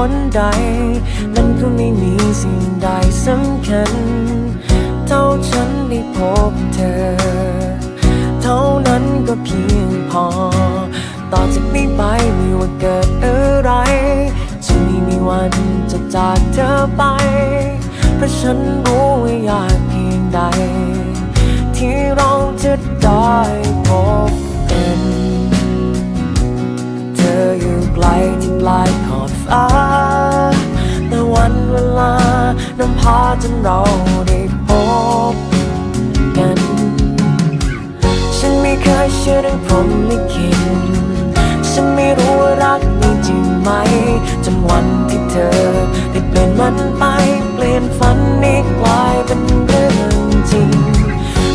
เหตุผลใดมันก็ไม่มีสิ่งใดสำคัญ เท่าฉันได้พบเธอ เท่านั้นก็เพียงพอ ต่อจากนี้ไปไม่ว่าเกิดอะไรจะไม่มีวันจะจากเธอไป เพราะฉันรู้ว่ายากเพียงใด ที่เราจะได้พบกัน เธออยู่ไกลที่ปลายขอบ จนเราได้พบกัน ฉันไม่เคยเชื่อเรื่องพรหมลิขิตฉันไม่รู้ว่ารักมีจริงไหม จนวันที่เธอได้เปลี่ยนมันไป เปลี่ยนฝันนี้กลายเป็นเรื่องจริง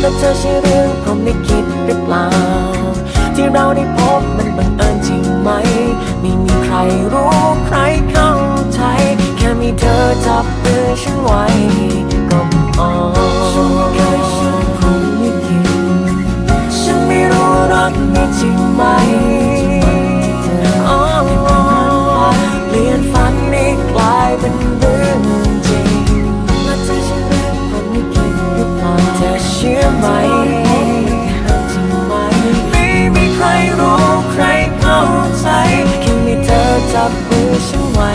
แล้วเธอใช่เรื่องพรหมลิขิตหรือเปล่า ที่เราได้พบมันบังเอิญจริงไหมไม่ ฉันไว้กับอ่อนแค่ฉันคงไม่กิฉันไม่รู้รักมีจริงไหมเลียนฝันนี้กลายเป็นเรื่องจริงแลที่ฉันเลืคนไม่กินหรือเปล่าเธเชื่อไหมไม่มีใครรู้ใครเข้าใจแค่มีเธอจับมือฉันไว้